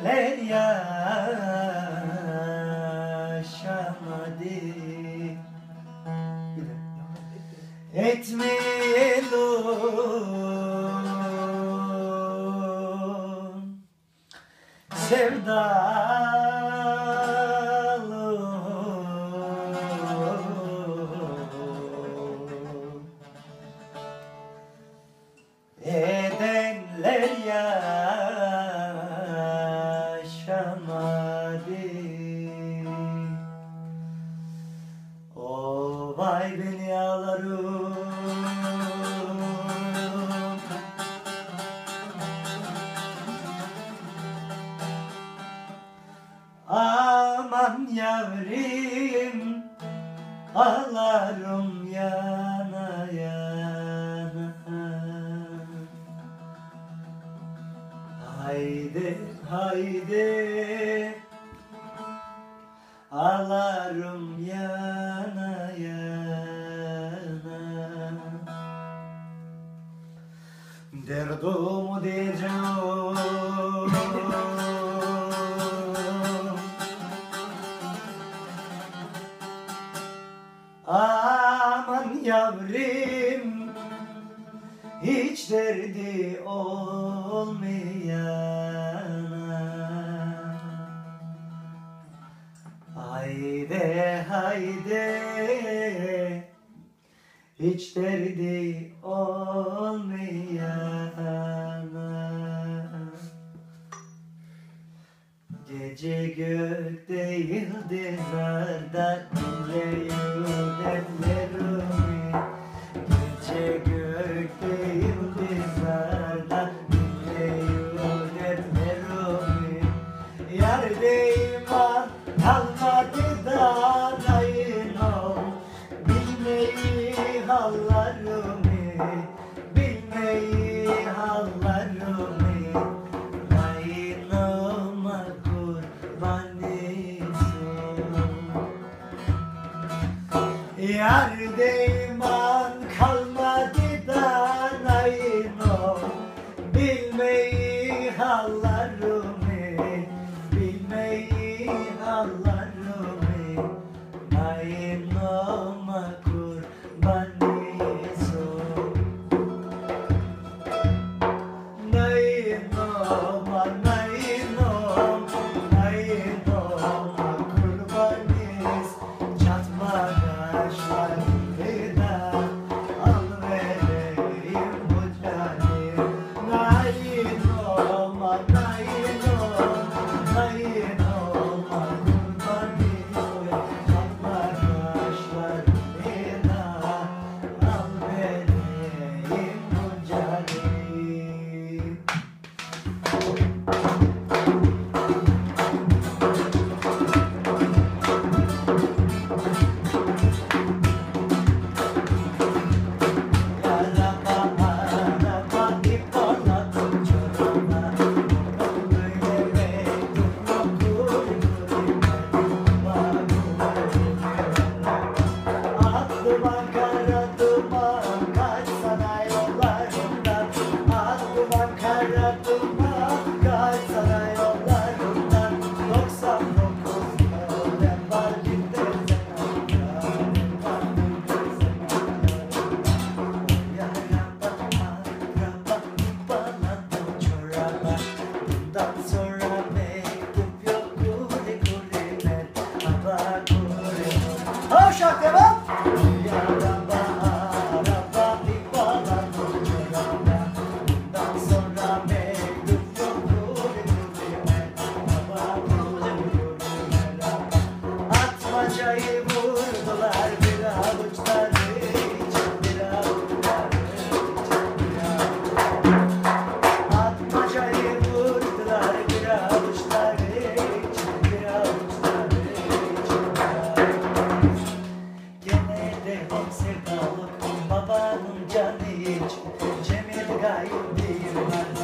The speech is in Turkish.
Güzeller yaşamadı. Etmiyordum sevdalı. Edenler yaşamadı yavrim Ağlarım yana yana. Haydi haydi Ağlarım yana yana. Derdumu diyeceğim hiç derdi olmayana. Hayde hayde. Hiç derdi olmayana. Gece gökte yıldızlarda Gece gökte Dei mais. acabado. canlı hiç Cemil Gayim değil ben